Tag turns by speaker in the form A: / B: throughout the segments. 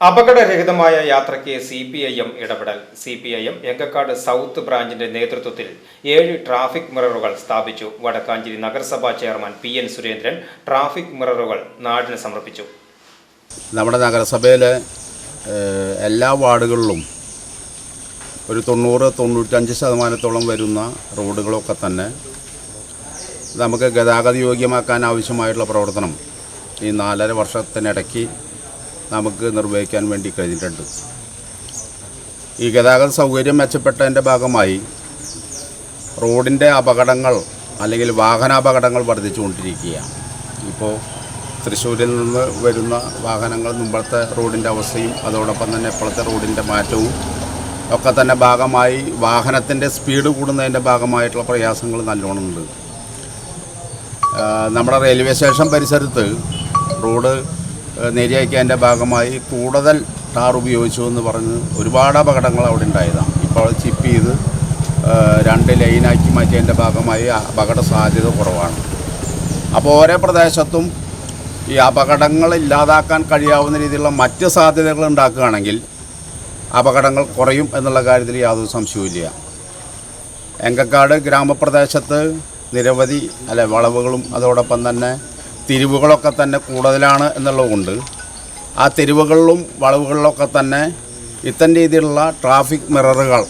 A: അപകടരഹിതമായ യാത്രയ്ക്ക് C P I M ഇടപെടൽ. C P I M Engakkad south ബ്രാഞ്ചിന്റെ നേതൃത്വത്തിൽ ഏഴ് ട്രാഫിക് മിററുകൾ സ്ഥാപിച്ചു. വടക്കാഞ്ചേരി നഗരസഭാ chairman P N Surendran traffic മിററുകൾ നാടിന് സമർപ്പിച്ചു.
B: നമ്മുടെ നഗരസഭയിലെ എല്ലാ വാർഡുകളിലും ഒരു തൊണ്ണൂറ് തൊണ്ണൂറ്റഞ്ച് ശതമാനത്തോളം വരുന്ന റോഡുകളൊക്കെ തന്നെ നമുക്ക് ഗതാഗത യോഗ്യമാക്കാൻ ആവശ്യമായിട്ടുള്ള പ്രവർത്തനം ഈ നാലര വർഷത്തിനിടയ്ക്ക് നമുക്ക് നിർവഹിക്കാൻ വേണ്ടി കഴിഞ്ഞിട്ടുണ്ട്. ഈ ഗതാഗത സൗകര്യം മെച്ചപ്പെട്ടതിന്റെ ഭാഗമായി റോഡിന്റെ അപകടങ്ങൾ അല്ലെങ്കിൽ വാഹനാപകടങ്ങൾ വർദ്ധിച്ചുകൊണ്ടിരിക്കുകയാണ്. ഇപ്പോൾ തൃശ്ശൂരിൽ നിന്ന് വരുന്ന വാഹനങ്ങൾ മുമ്പത്തെ റോഡിന്റെ അവസ്ഥയും അതോടൊപ്പം തന്നെ ഇപ്പോഴത്തെ റോഡിന്റെ മാറ്റവും ഒക്കെ തന്നെ ഭാഗമായി വാഹനത്തിന്റെ സ്പീഡ് കൂടുന്നതിന്റെ ഭാഗമായിട്ടുള്ള പ്രയാസങ്ങൾ നല്ലോണമുണ്ട് നമ്മുടെ റെയിൽവേ സ്റ്റേഷൻ പരിസരത്ത് റോഡ് ആ, നേരിയാക്കിയതിന്റെ ഭാഗമായി കൂടുതൽ ടാർ ഉപയോഗിച്ചു എന്ന് പറഞ്ഞ് ഒരുപാട് അപകടങ്ങൾ അവിടെ ഉണ്ടായതാണ്. ഇപ്പോൾ ചിപ്പ് ചെയ്ത് രണ്ട് ലൈനാക്കി മാറ്റിയതിന്റെ ഭാഗമായി അപകട സാധ്യത കുറവാണ്. അപ്പോൾ ഓരോ പ്രദേശത്തും ഈ അപകടങ്ങൾ ഇല്ലാതാക്കാൻ കഴിയാവുന്ന രീതിയിലുള്ള മറ്റ് സാധ്യതകൾ ഉണ്ടാക്കുകയാണെങ്കിൽ അപകടങ്ങൾ കുറയും എന്നുള്ള കാര്യത്തിൽ യാതൊരു സംശയവുമില്ല എങ്കക്കാട് ഗ്രാമപ്രദേശത്ത് നിരവധി അല്ലെ വളവുകളും അതോടൊപ്പം തന്നെ തിരിവുകളൊക്കെ തന്നെ കൂടുതലാണ് എന്നുള്ളതുകൊണ്ട് ആ തെരുവുകളിലും വളവുകളിലൊക്കെ തന്നെ ഇത്തരം രീതിയിലുള്ള ട്രാഫിക് മിററുകൾ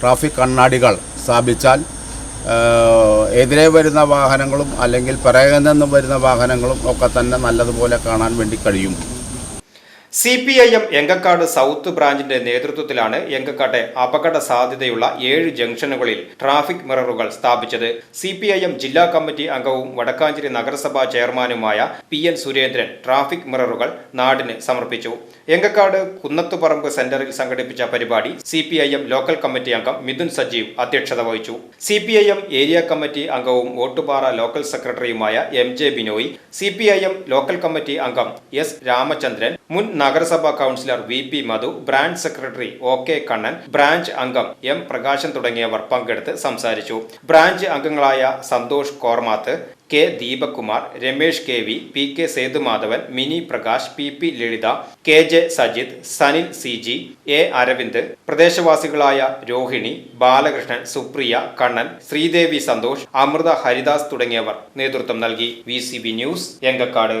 B: ട്രാഫിക് കണ്ണാടികൾ സ്ഥാപിച്ചാൽ എതിരെ വരുന്ന വാഹനങ്ങളും അല്ലെങ്കിൽ പിറകിൽ നിന്നും വരുന്ന വാഹനങ്ങളും ഒക്കെ തന്നെ നല്ലതുപോലെ കാണാൻ വേണ്ടി കഴിയും.
A: C P I M Enkakkad south ബ്രാഞ്ചിന്റെ നേതൃത്വത്തിലാണ് എങ്കക്കാട്ടെ അപകട സാധ്യതയുള്ള ഏഴ് ജംഗ്ഷനുകളിൽ ട്രാഫിക് മിററുകൾ സ്ഥാപിച്ചത്. സി പി ഐ എം ജില്ലാ കമ്മിറ്റി അംഗവും വടക്കാഞ്ചേരി നഗരസഭാ ചെയർമാനുമായ പി എൻ സുരേന്ദ്രൻ ട്രാഫിക് മിററുകൾ നാടിന് സമർപ്പിച്ചു. എങ്കക്കാട് കുന്നത്തുപറമ്പ് സെന്ററിൽ സംഘടിപ്പിച്ച പരിപാടി C P I M local committee അംഗം മിഥുൻ സജീവ് അധ്യക്ഷത വഹിച്ചു. C P I M area committee അംഗവും ഓട്ടുപാറ ലോക്കൽ സെക്രട്ടറിയുമായ M J Binoy C P I M local committee അംഗം എസ് രാമചന്ദ്രൻ മുൻ നഗരസഭാ councillor V P Madhu branch secretary O K Kannan branch അംഗം M Prakashan തുടങ്ങിയവർ പങ്കെടുത്ത് സംസാരിച്ചു. ബ്രാഞ്ച് അംഗങ്ങളായ Santhosh Kormath K Deepakumar Ramesh K V P K Sethumadhavan Mini Prakash P P Lalitha K J Sajith Sanil C G A Aravind പ്രദേശവാസികളായ Rohini Balakrishnan Supriya Kannan Sreedevi Santhosh Amritha Haridas തുടങ്ങിയവർ നേതൃത്വം നൽകി. V news Engakkad.